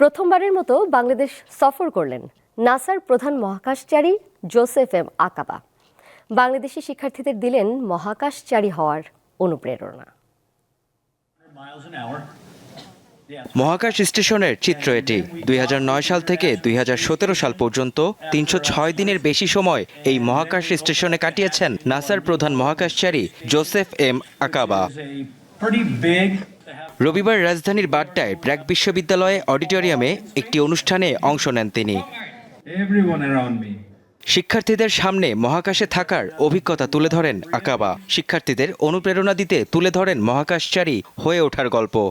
প্রথমবারের মতো বাংলাদেশ সফর করলেন নাসার প্রধান মহাকাশচারী জোসেফ এম আকাবা। বাংলাদেশি শিক্ষার্থীদের দিলেন মহাকাশচারী হওয়ার অনুপ্রেরণা. মহাকাশ স্টেশনের চিত্র এটি। দুই হাজার নয় সাল থেকে দুই হাজার সতেরো সাল পর্যন্ত তিনশো ছয় দিনের বেশি সময় এই মহাকাশ স্টেশনে কাটিয়েছেন নাসার প্রধান মহাকাশচারী জোসেফ এম আকাবা। রবিবার রাজধানীর বাড্ডায় ব্র্যাক বিশ্ববিদ্যালয়ে অডিটোরিয়ামে একটি অনুষ্ঠানে অংশ নেন তিনি. শিক্ষার্থীদের সামনে মহাকাশে থাকার অভিজ্ঞতা তুলে ধরেন আকাবা। শিক্ষার্থীদের অনুপ্রেরণা দিতে তুলে ধরেন মহাকাশচারী হয়ে ওঠার গল্প।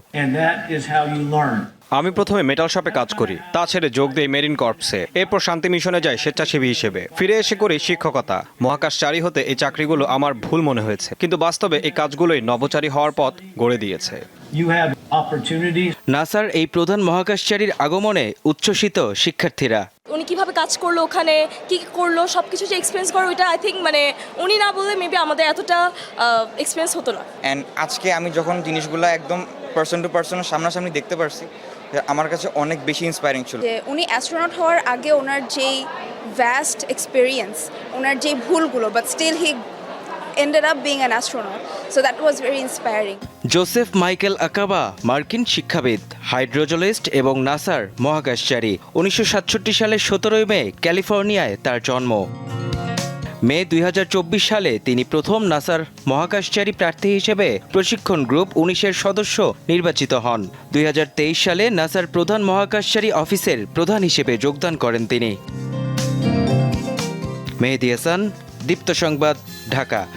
আমি প্রথমে মেটাল শপে কাজ করি তা ছেড়ে যোগ দেই মেরিন কর্পসে এরপর শান্তি মিশনে যাই স্বেচ্ছাসেবী হিসেবে। ফিরে এসে করি শিক্ষকতা। মহাকাশচারী হতে এই চাকরিগুলো আমার ভুল মনে হয়েছে। কিন্তু বাস্তবে এই কাজগুলোই নভোচারী হওয়ার পথ গড়ে দিয়েছে। নাসার এই প্রধান মহাকাশচারীর আগমনে উচ্ছ্বসিত শিক্ষার্থীরা। উনি কীভাবে কাজ করল ওখানে? কি কি করল? সব কিছু যে এক্সপিরিয়েন্স করো ওইটা আই থিঙ্ক মানে উনি না বললে মেবি আমাদের এতটা এক্সপিরিয়েন্স হতো না। অ্যান্ড আজকে আমি যখন জিনিসগুলো একদম পার্সন টু পার্সন সামনাসামনি দেখতে পারছি আমার কাছে অনেক বেশি ইন্সপায়ারিং ছিল। যে উনি অ্যাস্ট্রোনট হওয়ার আগে ওনার যেই ভ্যাস্ট এক্সপিরিয়েন্স ওনার যেই ভুলগুলো but still he ended up being an astronaut so that was very inspiring Joseph Michael Acaba মার্কিন শিক্ষাবিদ হাইড্রোজলিস্ট এবং নাসার মহাকাশচারী উনিশশো সাতষট্টি সালের সতেরোই মে ক্যালিফোর্নিয়ায় তার জন্ম। মে দুই হাজার চব্বিশ সালে তিনি প্রথম নাসার মহাকাশচারী প্রার্থী হিসেবে প্রশিক্ষণ গ্রুপ উনিশের সদস্য নির্বাচিত হন। দুই হাজার তেইশ সালে নাসার প্রধান মহাকাশচারী অফিসের প্রধান হিসেবে যোগদান করেন তিনি। মেহেদি হাসান, দীপ্ত সংবাদ, ঢাকা।